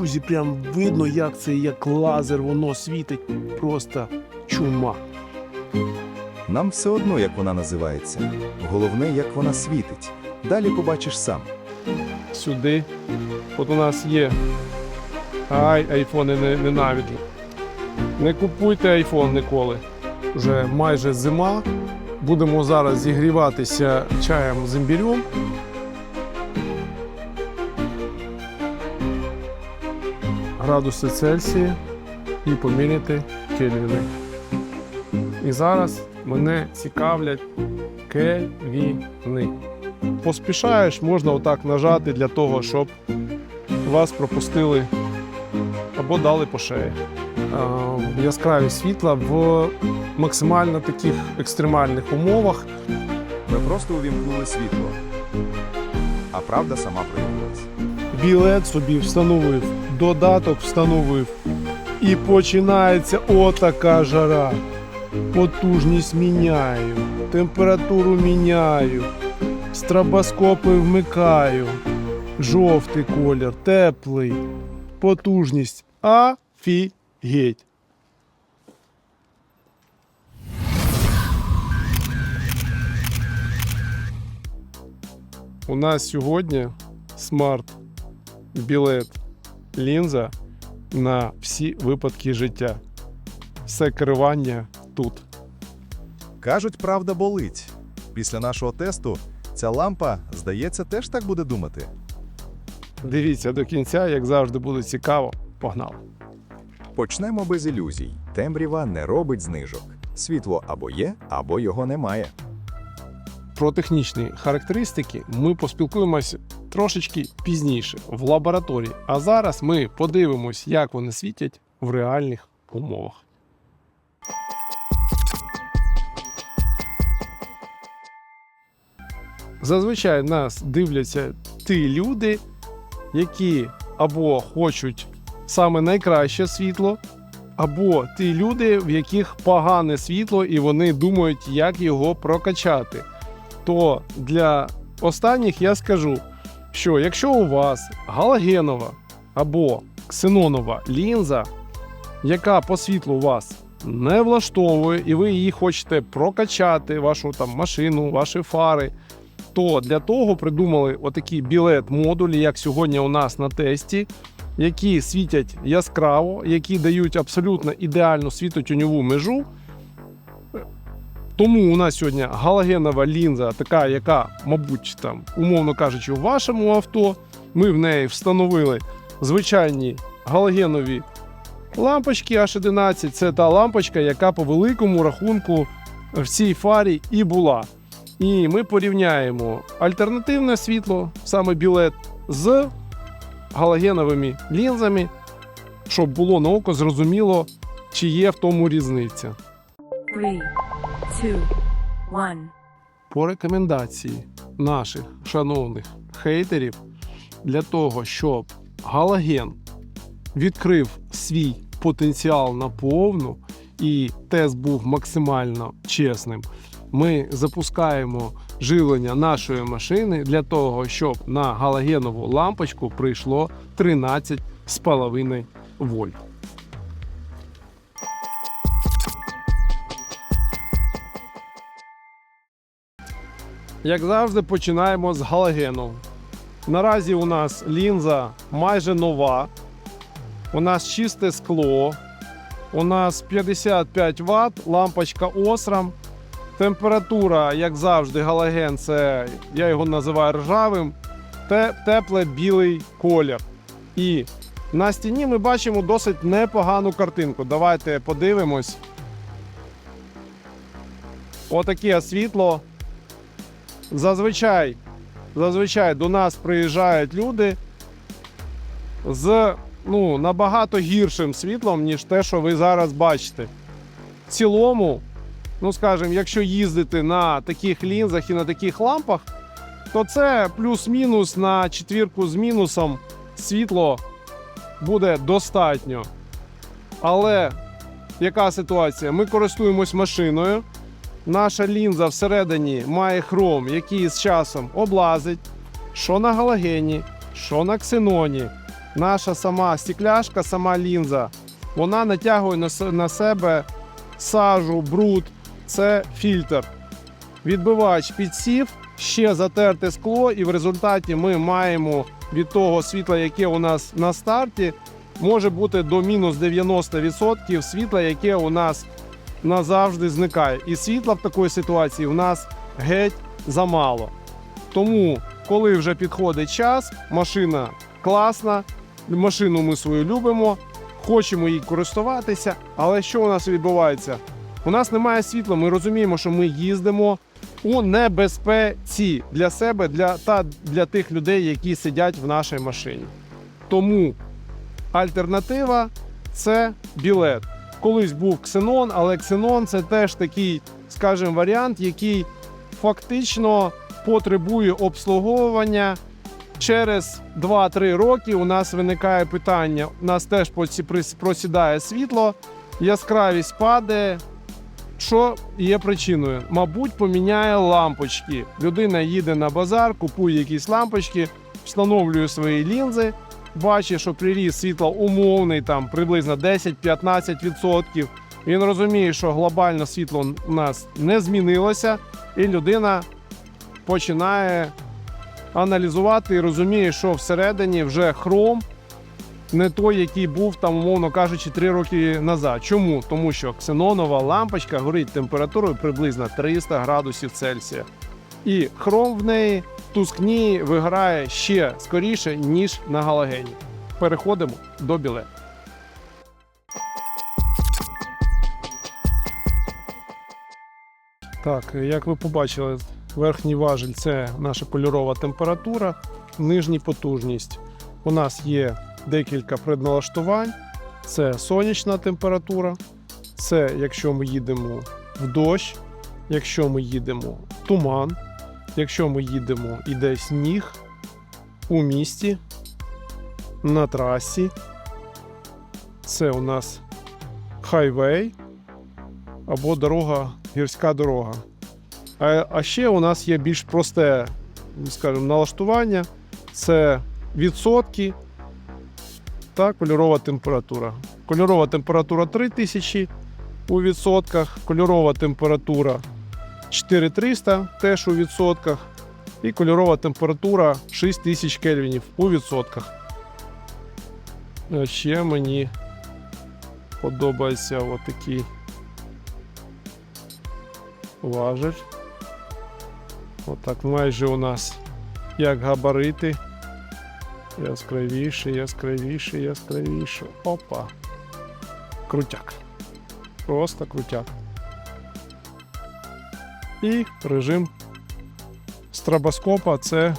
Друзі, прям видно, як це, як лазер, воно світить. Просто чума. Нам все одно, як вона називається. Головне, як вона світить. Далі побачиш сам. Сюди. От у нас є. Ай, айфони не, ненавиджу. Не купуйте айфон ніколи. Вже майже зима. Будемо зараз зігріватися чаєм з імбірем. Градуси Цельсія і поміряти кельвіни. І зараз мене цікавлять кельвіни. Поспішаєш, можна отак нажати для того, щоб вас пропустили або дали по шеї. Яскраві світла в максимально таких екстремальних умовах. Ми просто увімкнули світло. А правда сама проявилась. Білет собі встановив, додаток встановив. І починається отака жара. Потужність міняю, температуру міняю, стробоскопи вмикаю. Жовтий колір, теплий, потужність. Афігеть. У нас сьогодні смарт білет лінза на всі випадки життя. Все керування тут. Кажуть, правда болить. Після нашого тесту ця лампа, здається, теж так буде думати. Дивіться до кінця, як завжди буде цікаво. Погнали! Почнемо без ілюзій. Темрява не робить знижок. Світло або є, або його немає. Про технічні характеристики ми поспілкуємося трошечки пізніше в лабораторії. А зараз ми подивимось, як вони світять в реальних умовах. Зазвичай нас дивляться ті люди, які або хочуть саме найкраще світло, або ті люди, в яких погане світло, і вони думають, як його прокачати. То для останніх я скажу, що якщо у вас галогенова або ксенонова лінза, яка по світлу вас не влаштовує, і ви її хочете прокачати, вашу там машину, ваші фари, то для того придумали отакі білет-модулі, як сьогодні у нас на тесті, які світять яскраво, які дають абсолютно ідеальну світотюньову межу. Тому у нас сьогодні галогенова лінза, така, яка, мабуть, там, умовно кажучи, у вашому авто. Ми в неї встановили звичайні галогенові лампочки H11. Це та лампочка, яка по великому рахунку в цій фарі і була. І ми порівняємо альтернативне світло, саме білет, з галогеновими лінзами, щоб було на око зрозуміло, чи є в тому різниця. Three, two, по рекомендації наших шановних хейтерів для того, щоб галоген відкрив свій потенціал наповну і тест був максимально чесним, ми запускаємо живлення нашої машини для того, щоб на галогенову лампочку прийшло 13,5 вольт. Як завжди, починаємо з галогену. Наразі у нас лінза майже нова. У нас чисте скло. У нас 55 Вт, лампочка Osram. Температура, як завжди, галоген це я його називаю ржавим. Те, тепле білий колір. І на стіні ми бачимо досить непогану картинку. Давайте подивимось. Отаке світло. Зазвичай, зазвичай до нас приїжджають люди з ну, набагато гіршим світлом, ніж те, що ви зараз бачите. В цілому, ну скажімо, якщо їздити на таких лінзах і на таких лампах, то це плюс-мінус на четвірку з мінусом світло буде достатньо. Але яка ситуація? Ми користуємось машиною. Наша лінза всередині має хром, який з часом облазить, що на галогені, що на ксеноні. наша сама стекляшка, сама лінза, вона натягує на на себе сажу, бруд. Це фільтр. Відбивач підсів, ще затерте скло, і в результаті ми маємо від того світла, яке у нас на старті, може бути до мінус 90% світла, яке у нас назавжди зникає. І світла в такій ситуації у нас геть замало. Тому, коли вже підходить час, машина класна, машину ми свою любимо, хочемо їй користуватися. Але що у нас відбувається? У нас немає світла, ми розуміємо, що ми їздимо у небезпеці для себе для, та для тих людей, які сидять в нашій машині. Тому альтернатива це білет. Колись був ксенон, але ксенон це теж такий, скажімо, варіант, який фактично потребує обслуговування. Через 2-3 роки у нас виникає питання: у нас теж просідає світло, яскравість падає. Що є причиною? Мабуть, поміняє лампочки. Людина їде на базар, купує якісь лампочки, встановлює свої лінзи, бачить, що приріст світла умовний, там приблизно 10-15%. Він розуміє, що глобально світло у нас не змінилося, і людина починає аналізувати і розуміє, що всередині вже хром не той, який був там, умовно кажучи, 3 роки назад. Чому? Тому що ксенонова лампочка горить температурою приблизно 300 градусів Цельсія. І хром в неї тускніє, виграє ще скоріше, ніж на галогені. Переходимо до білет. Так, як ви побачили, верхній важіль це наша кольорова температура, нижній потужність. У нас є декілька предналаштувань. Це сонячна температура, це якщо ми їдемо в дощ, якщо ми їдемо в туман, якщо ми їдемо іде сніг у місті, на трасі. Це у нас хайвей або дорога, гірська дорога. А, а ще у нас є більш просте, скажімо, налаштування. Це відсотки та кольорова температура. Кольорова температура 3000 у відсотках, кольорова температура 4300 теж у відсотках. І кольорова температура 6000 кельвінів у відсотках. Ще мені подобається отакий важель. Отак майже у нас як габарити. Яскравіше, яскравіше, яскравіше. Опа. Крутяк. Просто крутяк. І режим страбоскопа це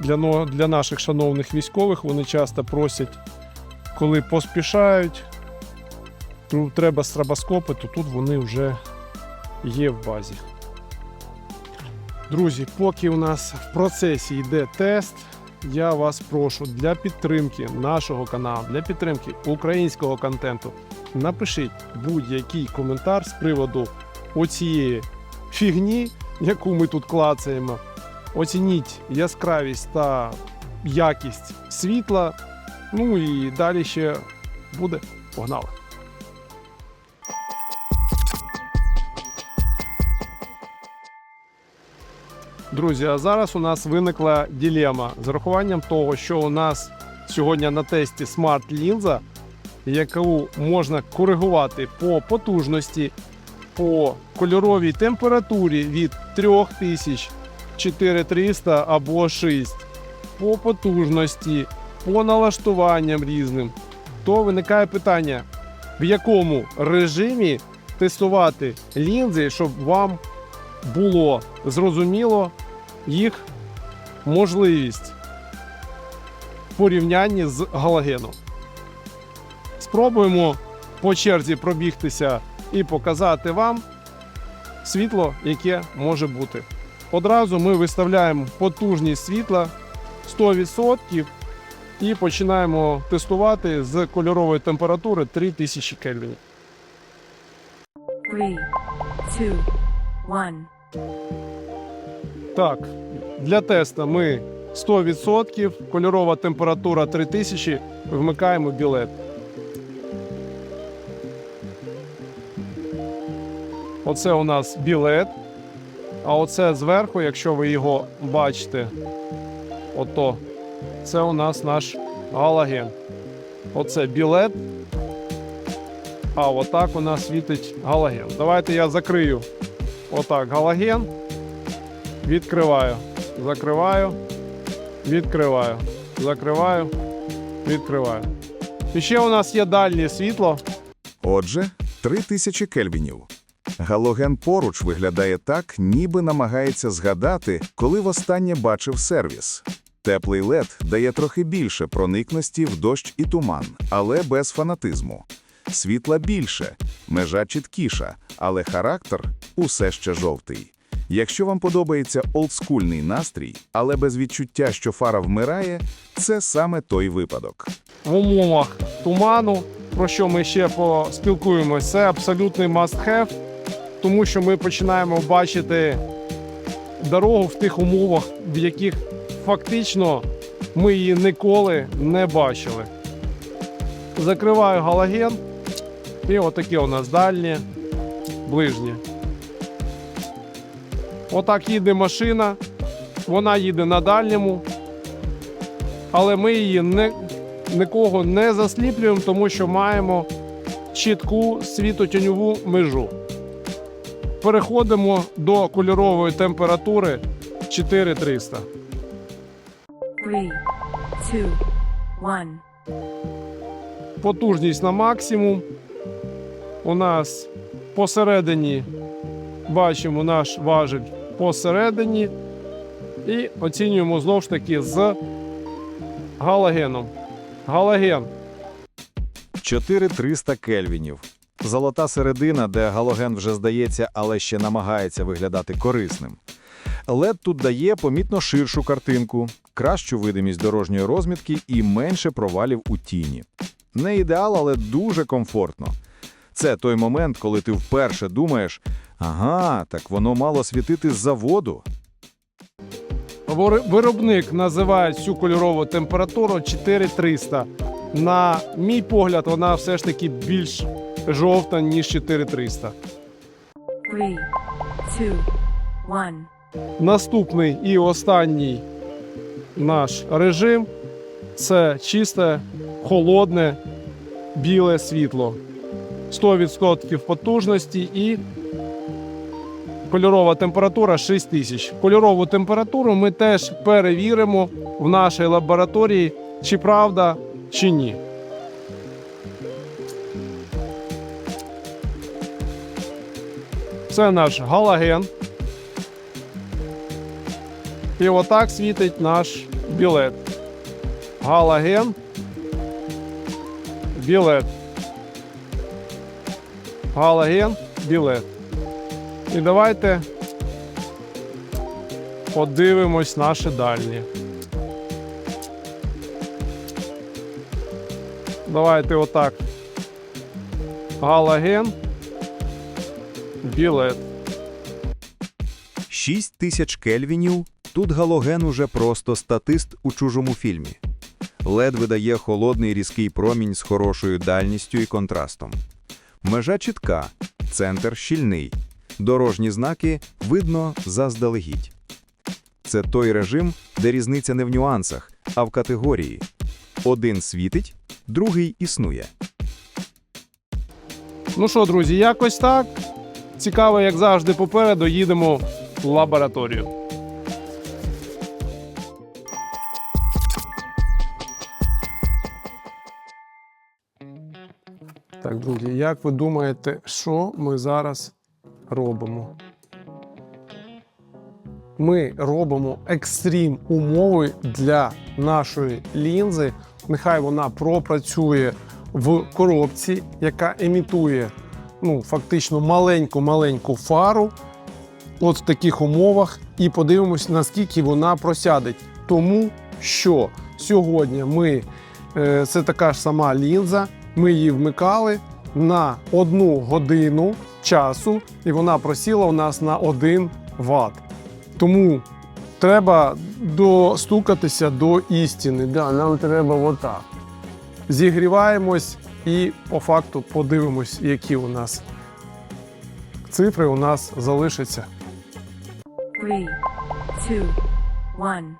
для, для наших шановних військових. Вони часто просять, коли поспішають, треба страбоскопи, то тут вони вже є в базі. Друзі, поки у нас в процесі йде тест, я вас прошу для підтримки нашого каналу, для підтримки українського контенту, напишіть будь-який коментар з приводу оцієї фігні, яку ми тут клацаємо. Оцініть яскравість та якість світла. Ну і далі ще буде. Погнали! Друзі, а зараз у нас виникла ділема з урахуванням того, що у нас сьогодні на тесті смарт-лінза, яку можна коригувати по потужності, по кольоровій температурі від 3000 4300 або 6, по потужності, по налаштуванням різним, то виникає питання, в якому режимі тестувати лінзи, щоб вам було зрозуміло їх можливість в порівнянні з галогеном. Спробуємо по черзі пробігтися і показати вам світло, яке може бути. Одразу ми виставляємо потужність світла 100% і починаємо тестувати з кольорової температури 3000 кельвінів. Three, two, one. Так, для теста ми 100%, кольорова температура 3000, вмикаємо білет. Оце у нас білет. А оце зверху, якщо ви його бачите, ото, це у нас наш галоген. Оце білет. А отак у нас світить галоген. Давайте я закрию отак галоген. Відкриваю. Закриваю. Відкриваю. Закриваю. Відкриваю. І ще у нас є дальнє світло. Отже, 3000 кельвінів. Галоген поруч виглядає так, ніби намагається згадати, коли востаннє бачив сервіс. Теплий лед дає трохи більше проникності в дощ і туман, але без фанатизму. Світла більше, межа чіткіша, але характер усе ще жовтий. Якщо вам подобається олдскульний настрій, але без відчуття, що фара вмирає, це саме той випадок. в умовах туману, про що ми ще поспілкуємося, це абсолютний must-have, тому що ми починаємо бачити дорогу в тих умовах, в яких фактично ми її ніколи не бачили. Закриваю галоген, і отаке у нас дальнє, ближнє. Отак їде машина, вона їде на дальньому, але ми її не, нікого не засліплюємо, тому що маємо чітку світотіньову межу. Переходимо до кольорової температури 4300. Three, two, one. Потужність на максимум. У нас посередині бачимо наш важіль посередині. І оцінюємо знову ж таки з галогеном. Галоген 4300 кельвінів. Золота середина, де галоген вже здається, але ще намагається виглядати корисним. LED тут дає помітно ширшу картинку, кращу видимість дорожньої розмітки і менше провалів у тіні. Не ідеал, але дуже комфортно. Це той момент, коли ти вперше думаєш: ага, так воно мало світити з заводу. Виробник називає цю кольорову температуру 4300. На мій погляд, вона все ж таки більш жовта, ніж 4300. Three, two, one. Наступний і останній наш режим це чисте, холодне, біле світло. 100% потужності і кольорова температура 6000. Кольорову температуру ми теж перевіримо в нашій лабораторії, чи правда, чи ні. Це наш галоген. І отак світить наш білет. Галоген. Білет. Галоген, білет. І давайте подивимось наші дальні. Давайте отак. Галоген. Білет. 6 тисяч кельвінів. Тут галоген уже просто статист у чужому фільмі. LED видає холодний різкий промінь з хорошою дальністю і контрастом. Межа чітка, центр щільний. Дорожні знаки видно заздалегідь. Це той режим, де різниця не в нюансах, а в категорії. Один світить, другий існує. Ну що, друзі, якось так. Цікаво, як завжди, попереду їдемо в лабораторію. Так, друзі, як ви думаєте, що ми зараз робимо? Ми робимо екстрім умови для нашої лінзи. Нехай вона пропрацює в коробці, яка емітує ну, фактично маленьку-маленьку фару. От в таких умовах, і подивимось, наскільки вона просядеть. Тому що сьогодні ми е, це така ж сама лінза, ми її вмикали на одну годину часу, і вона просіла у нас на 1 Вт. Тому треба достукатися до істини. Да, нам треба отак. Зігріваємось і по факту подивимось, які у нас цифри у нас залишаться. Three, two, one.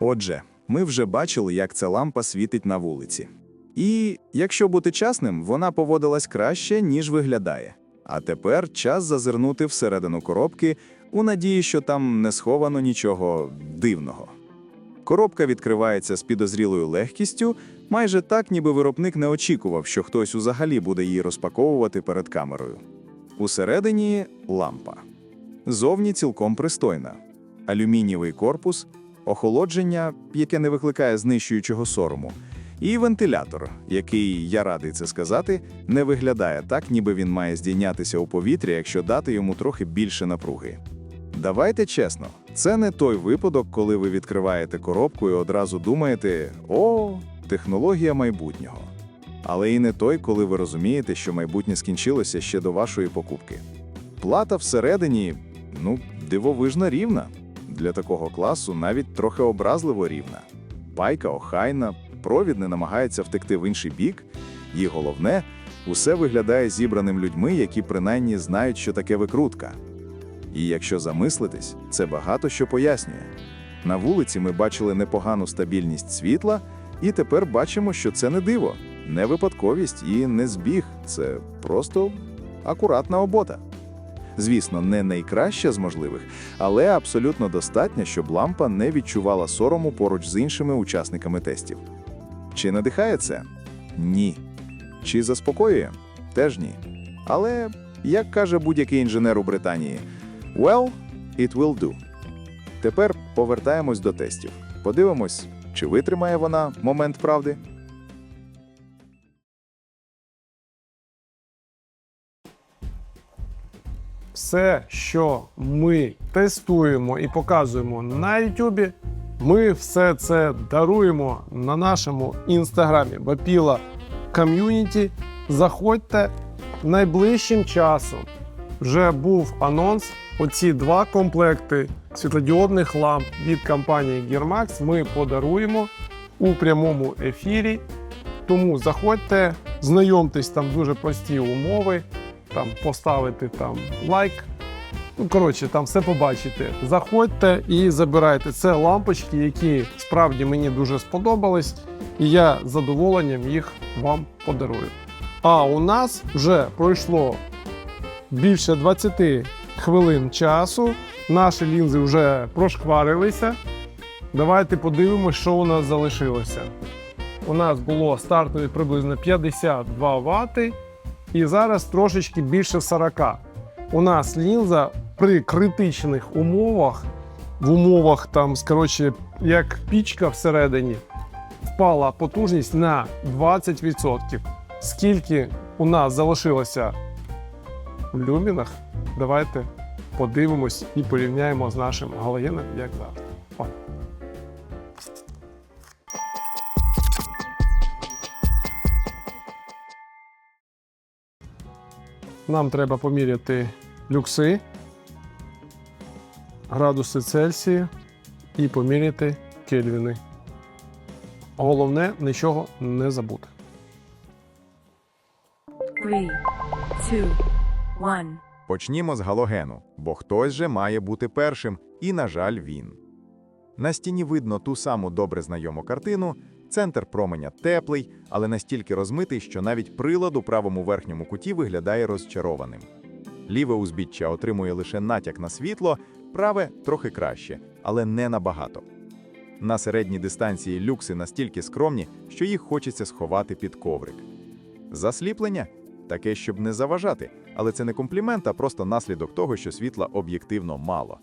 Отже, ми вже бачили, як ця лампа світить на вулиці. І, якщо бути чесним, вона поводилась краще, ніж виглядає. А тепер час зазирнути всередину коробки у надії, що там не сховано нічого дивного. Коробка відкривається з підозрілою легкістю, майже так, ніби виробник не очікував, що хтось взагалі буде її розпаковувати перед камерою. Усередині лампа. Зовні цілком пристойна. Алюмінієвий корпус, охолодження, яке не викликає знищуючого сорому, і вентилятор, який, я радий це сказати, не виглядає так, ніби він має здійнятися у повітря, якщо дати йому трохи більше напруги. Давайте чесно, це не той випадок, коли ви відкриваєте коробку і одразу думаєте: о, технологія майбутнього. Але і не той, коли ви розумієте, що майбутнє скінчилося ще до вашої покупки. Плата всередині, ну, дивовижно рівна. Для такого класу навіть трохи образливо рівна. Пайка охайна, провід не намагається втекти в інший бік, і головне, усе виглядає зібраним людьми, які принаймні знають, що таке викрутка. І якщо замислитись, це багато що пояснює. На вулиці ми бачили непогану стабільність світла, і тепер бачимо, що це не диво, не випадковість і не збіг. Це просто акуратна обота. Звісно, не найкраща з можливих, але абсолютно достатня, щоб лампа не відчувала сорому поруч з іншими учасниками тестів. Чи надихає це? Ні. Чи заспокоює? Теж ні. Але, як каже будь-який інженер у Британії, well, it will do. Тепер повертаємось до тестів. Подивимось, чи витримає вона момент правди. Все, що ми тестуємо і показуємо на YouTube, ми все це даруємо на нашому інстаграмі Бапіла Ком'юніті. Заходьте найближчим часом. Вже був анонс. Оці два комплекти світлодіодних ламп від компанії Gearmax ми подаруємо у прямому ефірі. Тому заходьте, знайомтесь там дуже прості умови там поставити там лайк. Ну, коротше, там все побачите. Заходьте і забирайте. Це лампочки, які справді мені дуже сподобались, і я з задоволенням їх вам подарую. А у нас вже пройшло більше 20 хвилин часу. Наші лінзи вже прошкварилися. Давайте подивимося, що у нас залишилося. У нас було стартові приблизно 52 Вт. І зараз трошечки більше 40. У нас лінза при критичних умовах, в умовах там, коротше, як пічка всередині, впала потужність на 20%. Скільки у нас залишилося в люмінах, давайте подивимось і порівняємо з нашим галогеном, як. О. Нам треба поміряти люкси, градуси Цельсія і поміряти кельвіни. Головне нічого не забути. Three, two, Почнімо з галогену, бо хтось же має бути першим, і, на жаль, він. На стіні видно ту саму добре знайому картину. Центр променя теплий, але настільки розмитий, що навіть прилад у правому верхньому куті виглядає розчарованим. Ліве узбіччя отримує лише натяк на світло, праве трохи краще, але не набагато. На середній дистанції люкси настільки скромні, що їх хочеться сховати під коврик. Засліплення таке, щоб не заважати, але це не комплімент, а просто наслідок того, що світла об'єктивно мало.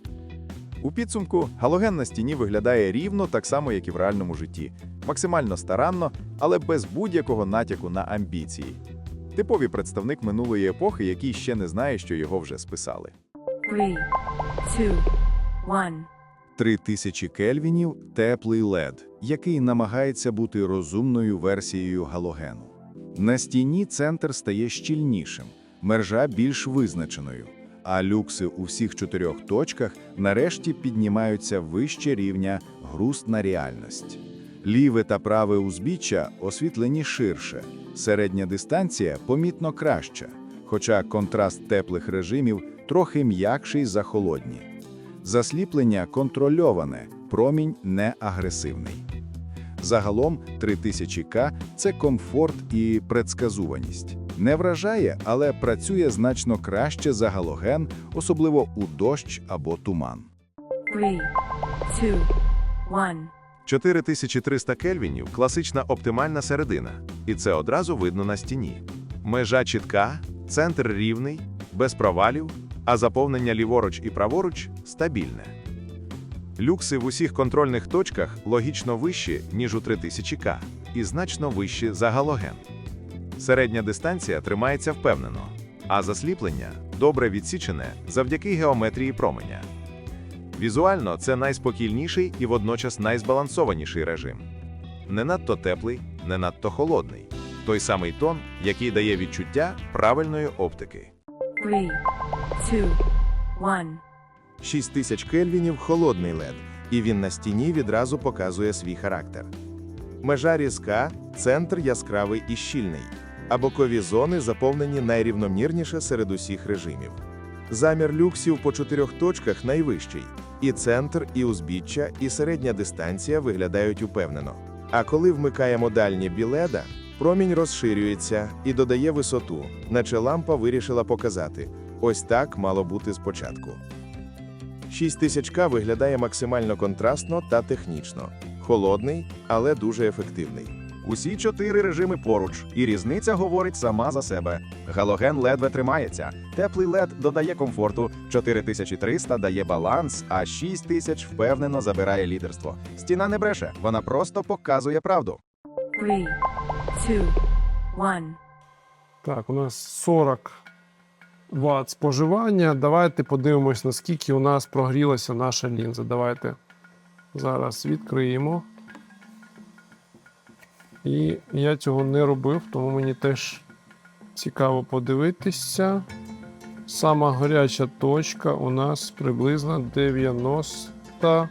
У підсумку галоген на стіні виглядає рівно так само, як і в реальному житті, максимально старанно, але без будь-якого натяку на амбіції. Типовий представник минулої епохи, який ще не знає, що його вже списали. Two, one. 3000 кельвінів теплий LED, який намагається бути розумною версією галогену. На стіні центр стає щільнішим, мержа більш визначеною, а люкси у всіх чотирьох точках нарешті піднімаються вище рівня грустна реальність. Ліве та праве узбіччя освітлені ширше, середня дистанція помітно краща, хоча контраст теплих режимів трохи м'якший за холодні. Засліплення контрольоване, промінь не агресивний. Загалом 3000К – це комфорт і предсказуваність. Не вражає, але працює значно краще за галоген, особливо у дощ або туман. Three, two, one. 4300 кельвінів – класична оптимальна середина, і це одразу видно на стіні. Межа чітка, центр рівний, без провалів, а заповнення ліворуч і праворуч стабільне. Люкси в усіх контрольних точках логічно вищі, ніж у 3000К, і значно вищі за галоген. Середня дистанція тримається впевнено, а засліплення добре відсічене завдяки геометрії променя. Візуально це найспокійніший і водночас найзбалансованіший режим. Не надто теплий, не надто холодний. Той самий тон, який дає відчуття правильної оптики. Three, two, one. 6000 кельвінів холодний лед, і він на стіні відразу показує свій характер. Межа різка, центр яскравий і щільний, а бокові зони заповнені найрівномірніше серед усіх режимів. Замір люксів по чотирьох точках найвищий, і центр, і узбіччя, і середня дистанція виглядають упевнено. А коли вмикаємо дальні біледа, промінь розширюється і додає висоту, наче лампа вирішила показати: ось так мало бути спочатку. 6000К виглядає максимально контрастно та технічно. Холодний, але дуже ефективний. Усі чотири режими поруч, і різниця говорить сама за себе. Галоген ледве тримається. Теплий лед додає комфорту, 4300 дає баланс, а 6000 впевнено забирає лідерство. Стіна не бреше, вона просто показує правду. Three, two, one. Так, у нас 40 Вт споживання. Давайте подивимось, наскільки у нас прогрілася наша лінза. Давайте зараз відкриємо. І я цього не робив, тому мені теж цікаво подивитися. Сама гаряча точка у нас приблизно 90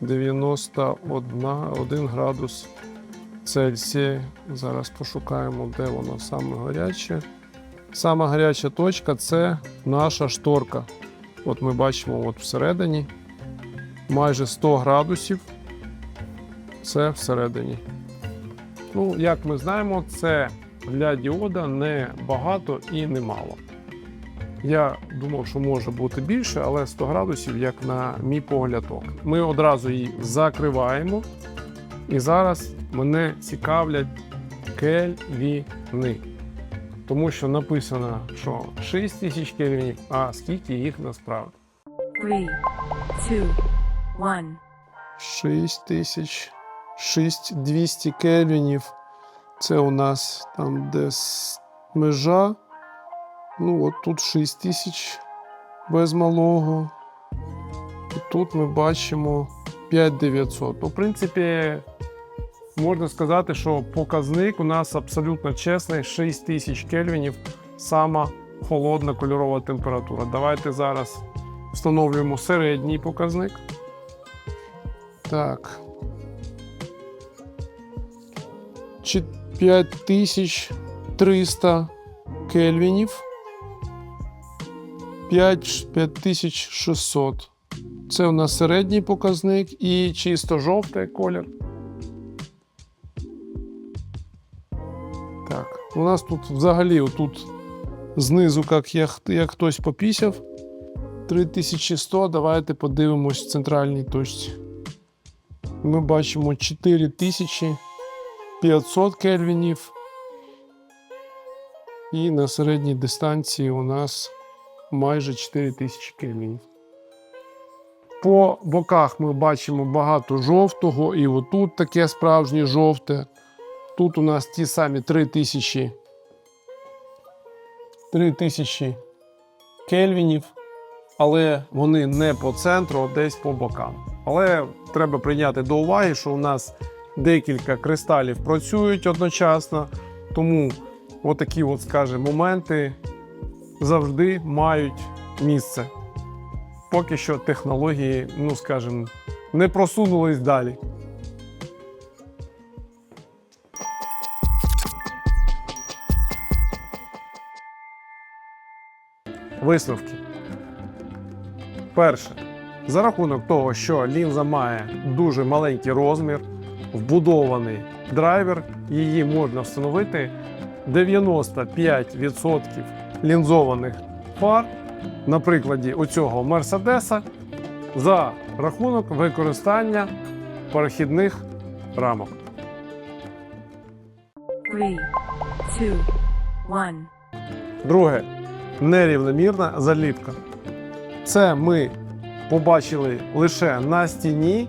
91 1 градус Цельсія. Зараз пошукаємо, де воно саме гаряче. Сама гаряча точка це наша шторка. От ми бачимо от всередині майже 100 градусів. Це всередині. Ну, як ми знаємо, це для діода не багато і не мало. Я думав, що може бути більше, але 100 градусів, як на мій погляд, ок. Ми одразу її закриваємо. І зараз мене цікавлять кельвіни. Тому що написано, що 6 тисяч кельвінів, а скільки їх насправді? Three, two, one. 6 тисяч 6200 кельвінів. Це у нас там десь межа. Ну, от тут 6 тисяч без малого. І тут ми бачимо 5900. Ну, в принципі, можна сказати, що показник у нас абсолютно чесний 6000 кельвінів, сама холодна кольорова температура. Давайте зараз встановлюємо середній показник. Так. 5300 кельвінів. 5600. Це у нас середній показник і чисто жовтий колір. Так, у нас тут взагалі отут знизу, як, як, як хтось попісяв. 3100. Давайте подивимось в центральній точці. Ми бачимо 4500 кельвінів. І на середній дистанції у нас майже 4000 кельвінів. По боках ми бачимо багато жовтого, і отут таке справжнє жовте. Тут у нас ті самі 3000 3000 кельвінів, але вони не по центру, а десь по бокам. Але треба прийняти до уваги, що у нас декілька кристалів працюють одночасно, тому отакі, от, скажімо, моменти завжди мають місце. Поки що технології, ну скажімо, не просунулись далі. Висновки. Перше. За рахунок того, що лінза має дуже маленький розмір, вбудований драйвер, її можна встановити 95% лінзованих фар на прикладі оцього Мерседеса за рахунок використання перехідних рамок. Three, two, one. Друге нерівномірна заліпка. Це ми побачили лише на стіні,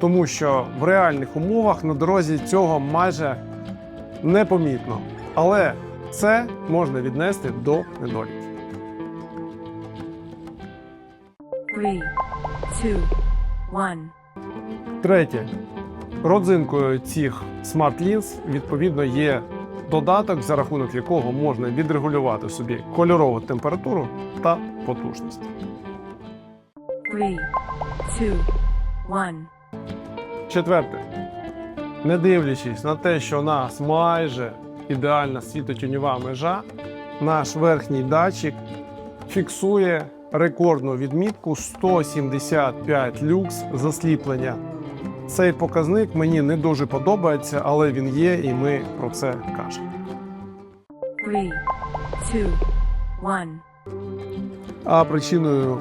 тому що в реальних умовах на дорозі цього майже непомітно. Але це можна віднести до недоліків. Three, two, one. Третє. Родзинкою цих смарт лінз відповідно є додаток, за рахунок якого можна відрегулювати собі кольорову температуру та потужність. Three, two, one. Четверте. Не дивлячись на те, що у нас майже ідеальна світотюньова межа, наш верхній датчик фіксує рекордну відмітку 175 люкс засліплення. Цей показник мені не дуже подобається, але він є, і ми про це кажемо. Three, two, one. А причиною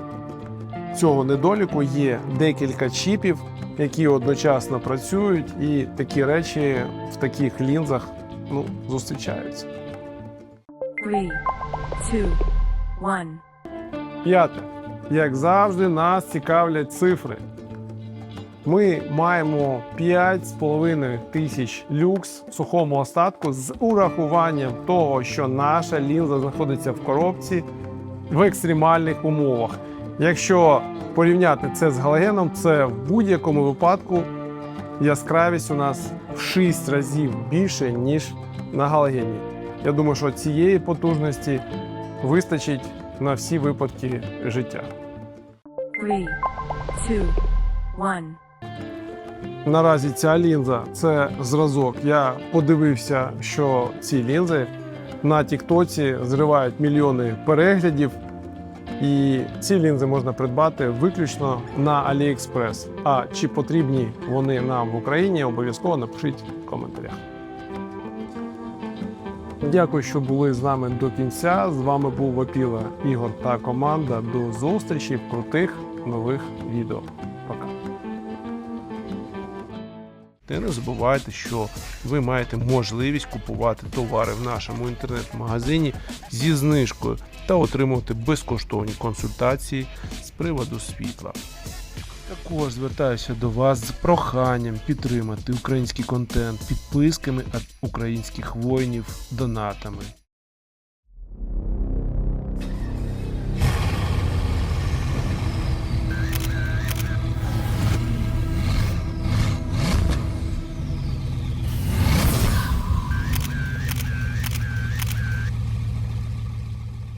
цього недоліку є декілька чіпів, які одночасно працюють, і такі речі в таких лінзах ну, зустрічаються. Three, two, one. П'яте. Як завжди, нас цікавлять цифри. Ми маємо 5,5 тисяч люкс в сухому остатку з урахуванням того, що наша лінза знаходиться в коробці в екстремальних умовах. Якщо порівняти це з галогеном, це в будь-якому випадку яскравість у нас в 6 разів більше, ніж на галогені. Я думаю, що цієї потужності вистачить на всі випадки життя. Three, two, one. Наразі ця лінза це зразок. Я подивився, що ці лінзи на Тіктоці зривають мільйони переглядів, і ці лінзи можна придбати виключно на AliExpress. А чи потрібні вони нам в Україні, обов'язково напишіть в коментарях. Дякую, що були з нами до кінця. З вами був Вапіла Ігор та команда. До зустрічі в крутих нових відео. Пока. Та не забувайте, що ви маєте можливість купувати товари в нашому інтернет-магазині зі знижкою та отримувати безкоштовні консультації з приводу світла. Також звертаюся до вас з проханням підтримати український контент підписками від українських воїнів донатами.